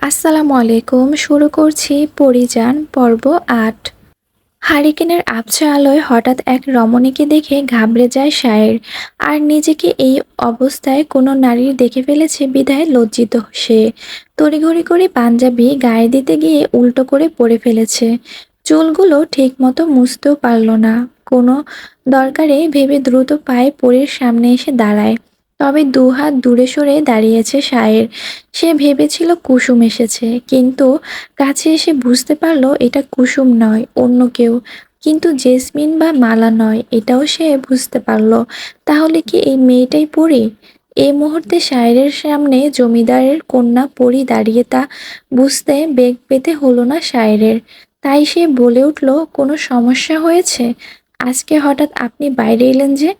আসসালামু আলাইকুম। শুরু করছি পরিযান পর্ব আট। হারিকেনের আবছা আলোয় হঠাৎ এক রমণীকে দেখে ঘাবড়ে যায় শায়ের। আর নিজেকে এই অবস্থায় কোনো নারীর দেখে ফেলেছে বিধায় লজ্জিত সে। তড়িঘড়ি করে পাঞ্জাবি গায়ে দিতে গিয়ে উল্টো করে পড়ে ফেলেছে। চুলগুলো ঠিকমতো মুছতেও পারল না। কোনো দরকারে ভেবে দ্রুত পায়ে পরীর সামনে এসে দাঁড়ায়। তবে দুহাত দূরে সরে দাঁড়িয়েছে শায়ের। সে ভেবেছিল কুসুম এসেছে, কিন্তু কাছে এসে বুঝতে পারল এটা কুসুম নয়, অন্য কেউ। কিন্তু জেসমিন বা মালা নয়, এটাও সে বুঝতে পারল। তাহলে কি এই মেয়েটাই পড়ি এই মুহূর্তে শায়েরের সামনে জমিদারের কন্যা পরি দাঁড়িয়ে তা বুঝতে বেগ পেতে হলো না শায়েরের। তাই সে বলে উঠল, কোনো সমস্যা হয়েছে? আজকে হঠাৎ আপনি বাইরে এলেন যে?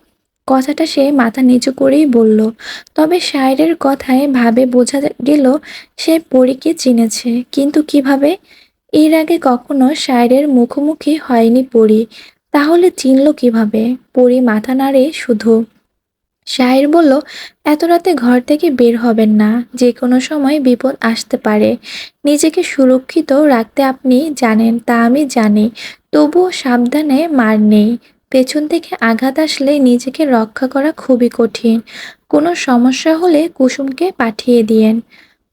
কথাটা সে মাথা নিচু করেই বলল। তবে শায়েরের কথায় ভাবে বোঝা গেল, সে পরীকে চিনেছে। কিন্তু কীভাবে? এর আগে কখনো শায়েরের মুখোমুখি হয়নি পরি। তাহলে চিনল কীভাবে? পরি মাথা নাড়ে শুধু। শায়ের বলল, এত রাতে ঘর থেকে বের হবেন না। যে কোনো সময় বিপদ আসতে পারে। নিজেকে সুরক্ষিত রাখতে আপনি জানেন, তা আমি জানি। তবুও সাবধানে মার নেই। পেছন থেকে আঘাত আসলে নিজেকে রক্ষা করা খুবই কঠিন। কোনো সমস্যা হলে কুসুমকে পাঠিয়ে দিয়েন।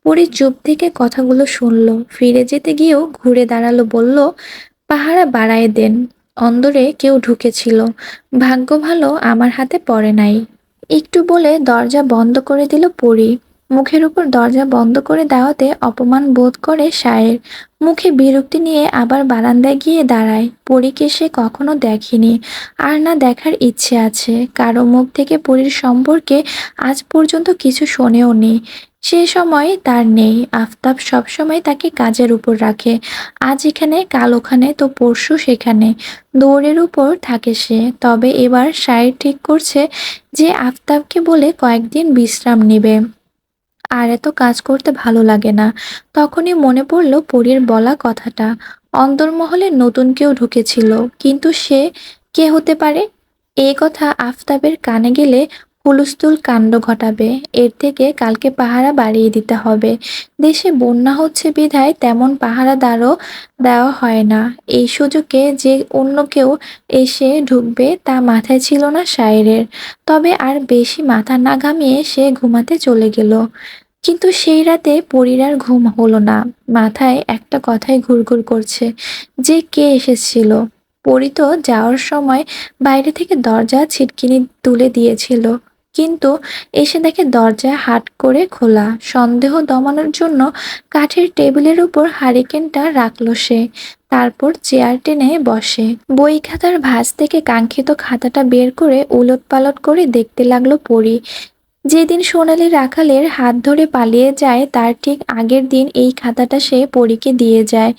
পরি চুপ থেকে কথাগুলো শুনল। ফিরে যেতে গিয়েও ঘুরে দাঁড়াল, বলল, পাহারা বাড়ায় দেন। অন্দরে কেউ ঢুকেছিল। ভাগ্য ভালো, আমার হাতে পড়ে নাই। একটু বলে দরজা বন্ধ করে দিল পরি। মুখের উপর দরজা বন্ধ করে দেওয়াতে অপমান বোধ করে শায়ের। মুখে বিরক্তি নিয়ে আবার বারান্দায় গিয়ে দাঁড়ায়। পরীকে সে কখনো দেখেনি। আর না দেখার ইচ্ছে আছে। কারও মুখ থেকে পরীর সম্পর্কে আজ পর্যন্ত কিছু শোনেও নি। সে সময় তার নেই। আফতাব সবসময় তাকে কাজের উপর রাখে। আজ এখানে, কাল ওখানে, তো পরশু সেখানে। দৌড়ের উপর থাকে সে। তবে এবার শায়ের ঠিক করছে যে আফতাবকে বলে কয়েকদিন বিশ্রাম নেবে। আর এত কাজ করতে ভালো লাগে না। তখনই মনে পড়ল পরীর বলা কথাটা। অন্দরমহলে নতুন কেউ ঢুকেছিল, কিন্তু সে কে হতে পারে? এই কথা আফতাবের কানে গেলে হুলস্থুল কাণ্ড ঘটাবে, এর থেকে কালকে পাহারা বাড়িয়ে দিতে হবে। দেশে বন্যা হচ্ছে বিধায় তেমন পাহারাদারও দেওয়া হয় না। এই সুযোগে যে অন্য কেউ এসে ঢুকবে তা মাথায় ছিল না শায়েরের। তবে আর বেশি মাথা না ঘামিয়ে সে ঘুমাতে চলে গেল। কিন্তু সেই রাতে পরীর আর ঘুম হলো না। মাথায় একটা কথাই ঘুরঘুর করছে, যে কে এসেছিল? পরি তো যাওয়ার সময় বাইরে থেকে দরজা ছিটকিনি তুলে দিয়েছিল। কিন্তু এসে দেখে দরজায় হাট করে খোলা। সন্দেহ দমানোর জন্য কাঠের টেবিলের উপর হারিকেনটা রাখল সে। তারপর চেয়ার টেনে বসে। বই খাতার ভাঁজ থেকে কাঙ্ক্ষিত খাতাটা বের করে উলট পালট করে দেখতে লাগল পরি। যেদিন সোনালি রাখালের হাত ধরে পালিয়ে যায়, তার ঠিক আগের দিন এই খাতাটা সে পরীকে দিয়ে যায়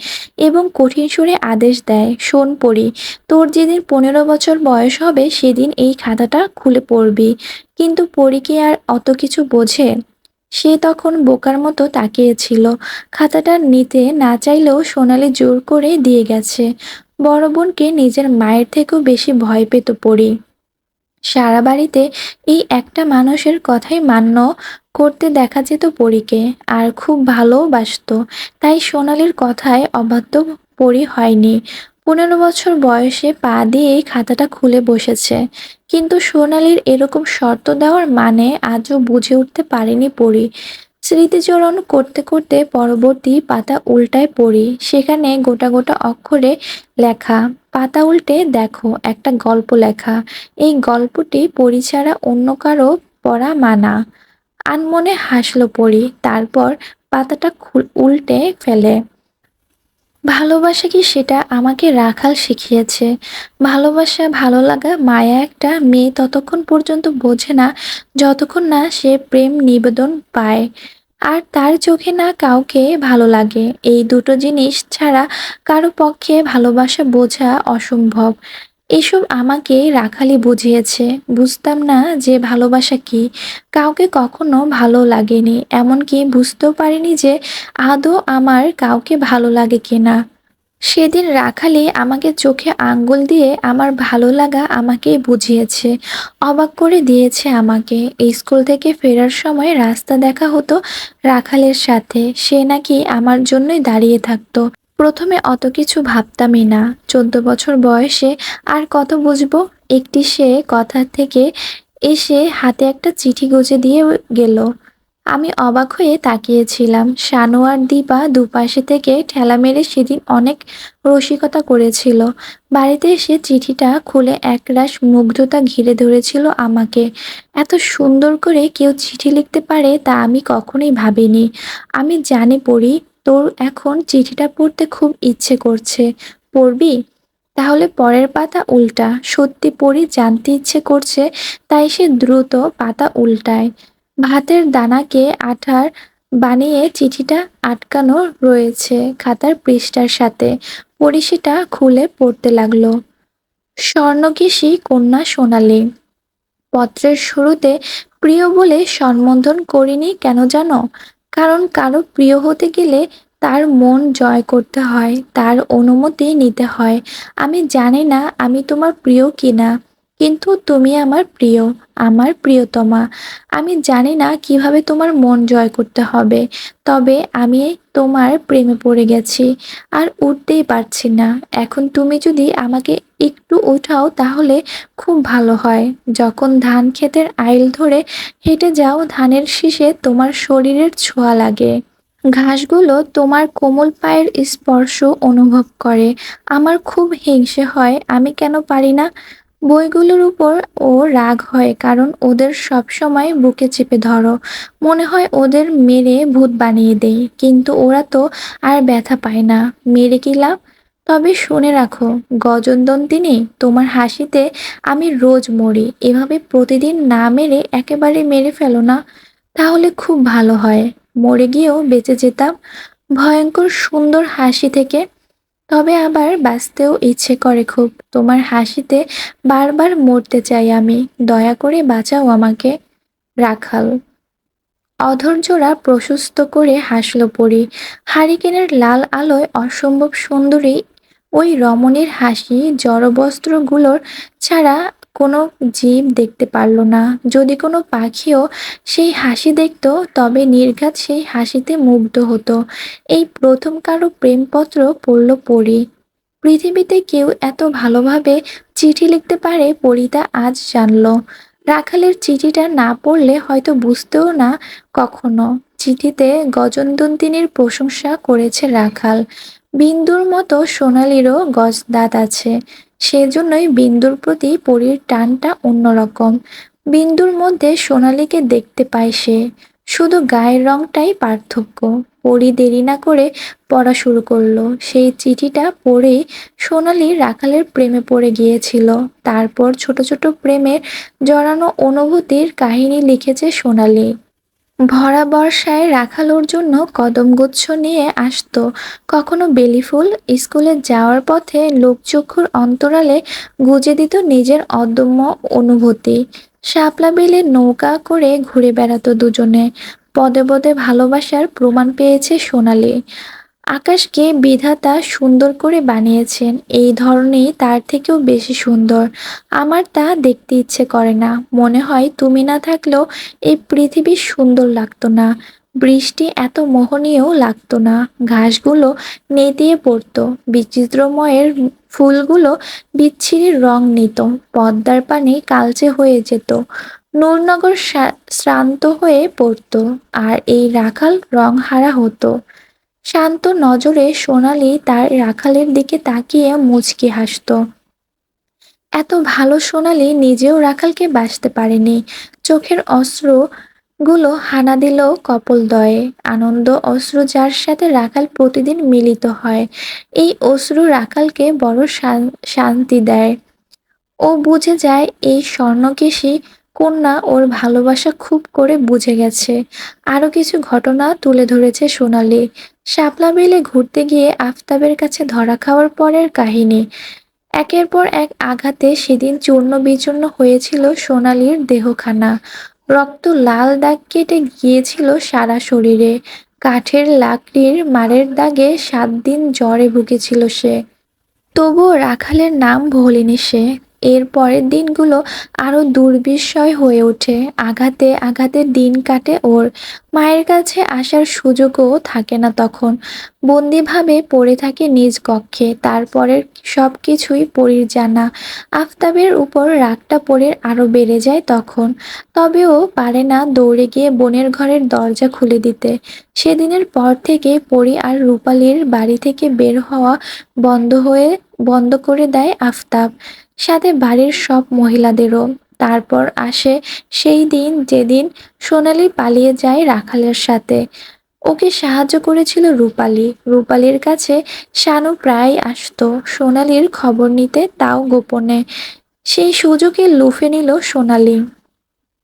এবং কঠিন সুরে আদেশ দেয়, শোন পড়ি তোর যেদিন পনেরো বছর বয়স হবে, সেদিন এই খাতাটা খুলে পড়বি। কিন্তু পরী কি আর অত কিছু বোঝে? সে তখন বোকার মতো তাকিয়েছিল। খাতাটা নিতে না চাইলেও সোনালি জোর করে দিয়ে গেছে। বড় বোনকে নিজের মায়ের থেকেও বেশি ভয় পেত পড়ি সারা বাড়িতে এই একটা মানুষের কথাই মান্য করতে দেখা যেত পরীকে, আর খুব ভালোবাসত তাই সোনালির কথায় অবাধ্য পরি হয়নি। পনেরো বছর বয়সে পা দিয়ে খাতাটা খুলে বসেছে। কিন্তু সোনালির এরকম শর্ত দেওয়ার মানে আজও বুঝে উঠতে পারেনি পরি। স্মৃতিচরণ করতে করতে পরবর্তী পাতা উল্টায় পড়ি। সেখানে গোটা গোটা অক্ষরে লেখা, পাতা উল্টে দেখো একটা গল্প লেখা। এই গল্পটি পড়ি ছাড়া অন্য কারও পড়া মানা। আনমনে হাসলো পড়ি, তারপর পাতাটা উল্টে ফেলে। ভালোবাসা কি সেটা আমাকে রাখাল শিখিয়েছে। ভালোবাসা ভালো লাগা মায়া একটা মেয়ে ততক্ষণ পর্যন্ত বোঝে না, যতক্ষণ না সে প্রেম নিবেদন পায়। আর তার চোখে না কাউকে ভালো লাগে। এই দুটো জিনিস ছাড়া কারও পক্ষে ভালোবাসা বোঝা অসম্ভব। এসব আমাকে রাখালি বুঝিয়েছে। বুঝতাম না যে ভালোবাসা কি। কাউকে কখনো ভালো লাগেনি, এমনকি বুঝতেও পারিনি যে আদৌ আমার কাউকে ভালো লাগে কিনা। সেদিন রাখালি আমাকে চোখে আঙ্গুল দিয়ে আমার ভালো লাগা আমাকেই বুঝিয়েছে। অবাক করে দিয়েছে আমাকে। স্কুল থেকে ফেরার সময় রাস্তা দেখা হতো রাখালের সাথে। সে নাকি আমার জন্যই দাঁড়িয়ে থাকতো। প্রথমে অত কিছু ভাবতামই না। চোদ্দ বছর বয়সে আর কত বুঝব? একটি সে কথা থেকে এসে হাতে একটা চিঠি গুজে দিয়ে গেল। আমি অবাক হয়ে তাকিয়েছিলাম। শানু আর দীপা দুপাশে থেকে ঠেলা মেরে সেদিন অনেক রসিকতা করেছিল। বাড়িতে এসে চিঠিটা খুলে একরাশ মুগ্ধতা ঘিরে ধরেছিল আমাকে। এত সুন্দর করে কেউ চিঠি লিখতে পারে তা আমি কখনোই ভাবিনি। আমি জানি পড়ি তোর এখন চিঠিটা পড়তে খুব ইচ্ছে করছে, পড়বি? তাহলে পরের পাতা উল্টা। সত্যি পড়ি জানতে ইচ্ছে করছে, তাই সে দ্রুত পাতা উল্টায়। ভাতের দানাকে আঠার বানিয়ে চিঠিটা আটকানো রয়েছে খাতার পৃষ্ঠার সাথে। পড়ি সেটা খুলে পড়তে লাগল। স্বর্ণকেশী কন্যা সোনালি। পত্রের শুরুতে প্রিয় বলে সম্বোধন করিনি কেন জানো? কারণ কারও প্রিয় হতে গেলে তার মন জয় করতে হয়, তার অনুমতি নিতে হয়। আমি জানি না আমি তোমার প্রিয় কিনা। কিন্তু তুমি আমার প্রিয়, আমার প্রিয়তমা। আমি জানি না কীভাবে তোমার মন জয় করতে হবে, তবে আমি তোমার প্রেমে পড়ে গেছি আর উঠতেই পারছি না। এখন তুমি যদি আমাকে একটু উঠাও তাহলে খুব ভালো হয়। যখন ধান ক্ষেতের আইল ধরে হেঁটে যাও, ধানের শীষে তোমার শরীরের ছোঁয়া লাগে। ঘাসগুলো তোমার কোমল পায়ের স্পর্শ অনুভব করে। আমার খুব হিংসে হয়, আমি কেন পারি না? বইগুলোর উপর ও রাগ হয়, কারণ ওদের সব সময় বুকে চেপে ধরো। মনে হয় ওদের মেরে ভূত বানিয়ে দেই, কিন্তু ওরা তো আর ব্যথা পায় না। মেরে কি লাভ? তবে শুনে রাখো গজনদন্তিনী তোমার হাসিতে আমি রোজ মরি। এভাবে প্রতিদিন না মেরে একেবারে মেরে ফেলো না। তাহলে খুব ভালো হয়। মরে গিয়েও বেঁচে যেতাম। ভয়ঙ্কর সুন্দর হাসি থেকে তবে আবার বাঁচতেও ইচ্ছে করে খুব। তোমার হাসিতে বারবার মরতে চাই আমি। দয়া করে বাঁচাও আমাকে, রাখাল। অধৈর্যরা প্রশস্ত করে হাসল পড়ি হারিকেনের লাল আলোয় অসম্ভব সুন্দরী ওই রমণীর হাসি, জড়বস্ত্রগুলোর ছাড়া কোনো জীব দেখতে পারল না। যদি কোনো পাখিও সেই হাসি দেখত, তবে নির্ঘাত সেই হাসিতে মুগ্ধ হতো। এই প্রথম কারও প্রেমপত্র পড়ল পড়ি পৃথিবীতে কেউ এত ভালোভাবে চিঠি লিখতে পারে পরিতা আজ জানল। রাখালের চিঠিটা না পড়লে হয়তো বুঝতেও না কখনো। চিঠিতে গজনদন্তিনীর প্রশংসা করেছে রাখাল। বিন্দুর মতো সোনালিরও গজদাঁত আছে। সেজন্যই বিন্দুর প্রতি পরীর টানটা অন্যরকম। বিন্দুর মধ্যে সোনালিকে দেখতে পায় সে। শুধু গায়ের রংটাই পার্থক্য। পরি দেরি না করে পড়া শুরু করল। সেই চিঠিটা পড়েই সোনালি রাখালের প্রেমে পড়ে গিয়েছিল। তারপর ছোট ছোট প্রেমের জড়ানো অনুভূতির কাহিনী লিখেছে সোনালি। ভরা বর্ষায় রাখালোর জন্য কদমগুচ্ছ নিয়ে আসত। কখনো বেলিফুল স্কুলে যাওয়ার পথে লোকচক্ষুর অন্তরালে গুজে দিত নিজের অদম্য অনুভূতি। শাপলা বেলে নৌকা করে ঘুরে বেড়াতো দুজনে। পদে পদে ভালোবাসার প্রমাণ পেয়েছে সোনালি। আকাশকে বিধাতা সুন্দর করে বানিয়েছেন। এই ধরনেই তার থেকেও বেশি সুন্দর। আমার তা দেখতে ইচ্ছে করে না। মনে হয় তুমি না থাকলেও এই পৃথিবী সুন্দর লাগতো না। বৃষ্টি এত মোহনীয় লাগতো না। ঘাসগুলো নেতিয়ে পড়তো। বিচিত্রময়ের ফুলগুলো বিচ্ছিরি রং নিত। পদ্মার পানি কালচে হয়ে যেত। নূরনগর শ্রান্ত হয়ে পড়তো। আর এই রাখাল রং হারা হতো। শান্ত নজরে সোনালি তার রাখালের দিকে তাকিয়ে মুচকি হাসত। এত ভালো সোনালি নিজেও রাখালকে বাঁচতে পারেনি। চোখের অস্ত্রগুলো হানা দিল কপল দয়ে। আনন্দ অশ্রু যার সাথে রাখাল প্রতিদিন মিলিত হয়, এই অশ্রু রাখালকে বড় শান্তি দেয়। ও বুঝে যায় এই স্বর্ণকেশী কন্যা ওর ভালোবাসা খুব করে বুঝে গেছে। আরও কিছু ঘটনা তুলে ধরেছে সোনালি। শাপলা বিলে ঘুরতে গিয়ে আফতাবের কাছে ধরা খাওয়ার পরের কাহিনী। একের পর এক আঘাতে সেদিন চূর্ণ বিচূর্ণ হয়েছিল সোনালির দেহখানা। রক্ত লাল দাগ কেটে গিয়েছিল সারা শরীরে। কাঠের লাকড়ির মারের দাগে সাত দিন জ্বরে ভুগেছিল সে। তবুও রাখালের নাম ভোলেনি সে। এর পরের দিনগুলো আরও দুর্বিষয় হয়ে ওঠে। আঘাতে আঘাতে দিন কাটে ওর। মায়ের কাছে আসার সুযোগও থাকে না তখন। বন্দিভাবে পড়ে থাকে নিজ কক্ষে, তারপরের সব কিছুই পরীর জানা। আফতাবের উপর রাগটা পরীর আরও বেড়ে যায় তখন। তবেও পারে না দৌড়ে গিয়ে বোনের ঘরের দরজা খুলে দিতে। সেদিনের পর থেকে পরী আর রূপালীর বাড়ি থেকে বের হওয়া বন্ধ হয়ে বন্ধ করে দেয় আফতাব। সাথে বাড়ির সব মহিলাদেরও। তারপর আসে সেই দিন যেদিন সোনালি পালিয়ে যায় রাখালের সাথে। ওকে সাহায্য করেছিল রূপালি। রূপালীর কাছে শানু প্রায় আসতো। সোনালির খবর নিতে তাও গোপনে। সেই সুযোগে লুফে নিল সোনালি।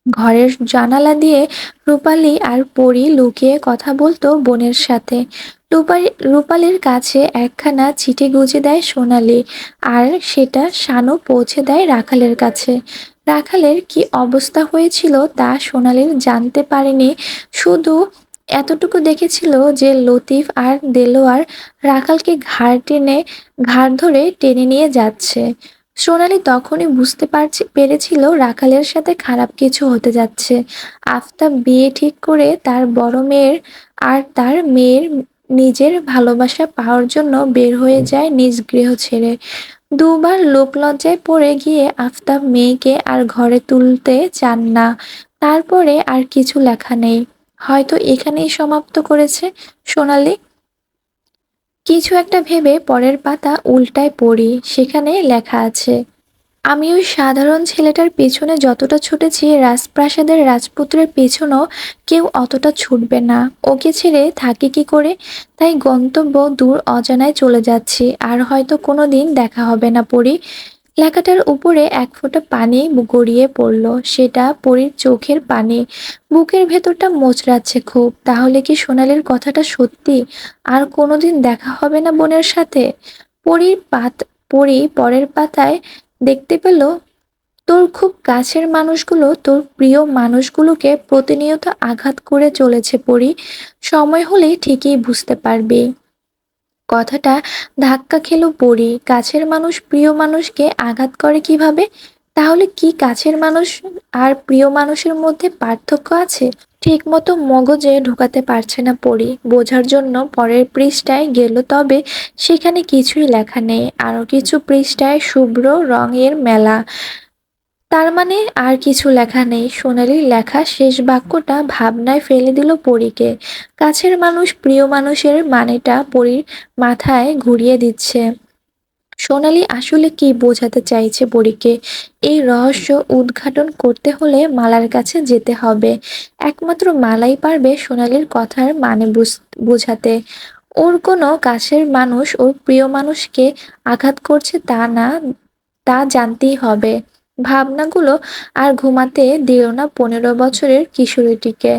ঘরের জানালা দিয়ে রূপালী আর পরি লুকিয়ে কথা বলতো বোনের সাথে। রূপালী, রূপালীর কাছে একখানা চিঠি গুজে দেয় সোনালি আর সেটা শানু পৌঁছে দেয় রাখালের কাছে। রাখালের কি অবস্থা হয়েছিল তা সোনালির জানতে পারেনি। শুধু এতটুকু দেখেছিল যে লতিফ আর দেলোয়ার রাখালকে ঘাড় টেনে, ঘাড় ধরে টেনে নিয়ে যাচ্ছে। সোনালি তখনই বুঝতে পারছে, পেরেছিল রাখালের সাথে খারাপ কিছু হতে যাচ্ছে। আফতাব বিয়ে ঠিক করে তার বড় মেয়ের আর তার মেয়ের নিজের ভালোবাসা পাওয়ার জন্য বের হয়ে যায় নিজ গৃহ ছেড়ে। দুবার লোকলজ্জায় পড়ে গিয়ে আফতাব মেয়েকে আর ঘরে তুলতে চান না। তারপরে আর কিছু লেখা নেই। হয়তো এখানেই সমাপ্ত করেছে সোনালি। কিছু একটা ভেবে পরের পাতা উল্টায় পড়ি, সেখানে লেখা আছে আমি ওই সাধারণ ছেলেটার পেছনে যতটা ছুটেছি, রাজপ্রাসাদের রাজপুত্রের পেছনেও কেউ অতটা ছুটবে না। ওকে ছেড়ে থাকি কি করে? তাই গন্তব্য দূর অজানায় চলে যাচ্ছি। আর হয়তো কোনো দিন দেখা হবে না পড়ি লেখাটার উপরে এক ফোঁটা পানি গড়িয়ে পড়ল। সেটা পরীর চোখের পানি। বুকের ভেতরটা মোচড়াচ্ছে খুব। তাহলে কি সোনালির কথাটা সত্যি? আর কোনোদিন দেখা হবে না বোনের সাথে? পরীর পাত, পরী পরের পাতায় দেখতে পেল তোর খুব কাছের মানুষগুলো, তোর প্রিয় মানুষগুলোকে প্রতিনিয়ত আঘাত করে চলেছে পরি। সময় হলে ঠিকই বুঝতে পারবি। কথাটা ধাক্কা খেলো পরি। কাছের মানুষ, প্রিয় মানুষকে আঘাত করে কীভাবে? তাহলে কি কাছের মানুষ আর প্রিয় মানুষের মধ্যে পার্থক্য আছে? ঠিক মতো মগজে ঢোকাতে পারছে না পড়ি বোঝার জন্য পরের পৃষ্ঠায় গেল, তবে সেখানে কিছুই লেখা নেই। আরও কিছু পৃষ্ঠায় শুভ্র রঙের মেলা। তার মানে আর কিছু লেখা নেই। সোনালির লেখা শেষ বাক্যটা ভাবনায় ফেলে দিল পরীকে। কাছের মানুষ প্রিয় মানুষের মানেটা পরীর মাথায় ঘুরিয়ে দিচ্ছে। সোনালি আসলে কি বোঝাতে চাইছে পরীকে এই রহস্য উদ্ঘাটন করতে হলে মালার কাছে যেতে হবে। একমাত্র মালাই পারবে সোনালির কথার মানে বোঝাতে। ওর কোনো কাছের মানুষ, ওর প্রিয় মানুষকে আঘাত করছে তা না, তা জানতেই হবে। ভাবনাগুলো আর ঘুমাতে দিল না পনেরো বছরের কিশোরীটিকে।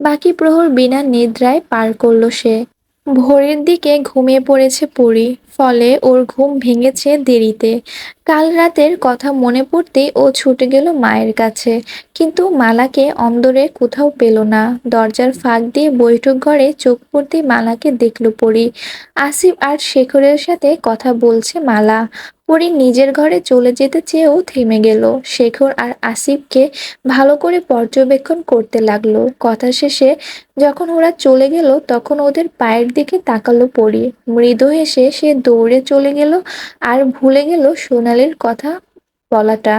বাকি প্রহর বিনা নিদ্রায় পার করল সে। ভোরের দিকে ঘুমিয়ে পড়েছে পরি, ফলে ওর ঘুম ভেঙেছে দেরিতে। কাল রাতের কথা মনে পড়তেই ও ছুটে গেল মায়ের কাছে, কিন্তু মালাকে অন্দরে কোথাও পেল না। দরজার ফাঁক দিয়ে বৈঠক ঘরে চোখ পড়তে মালাকে দেখল পরি। আসিফ আর শেখরের সাথে কথা বলছে মালা। পরি নিজের ঘরে চলে যেতে চেয়েও থেমে গেল। শেখর আর আসিফকে ভালো করে পর্যবেক্ষণ করতে লাগল। কথা শেষে যখন ওরা চলে গেল, তখন ওদের পায়ের দিকে তাকালো পরি। মৃদু হেসে সে দৌড়ে চলে গেল আর ভুলে গেল সোনালির কথা বলাটা।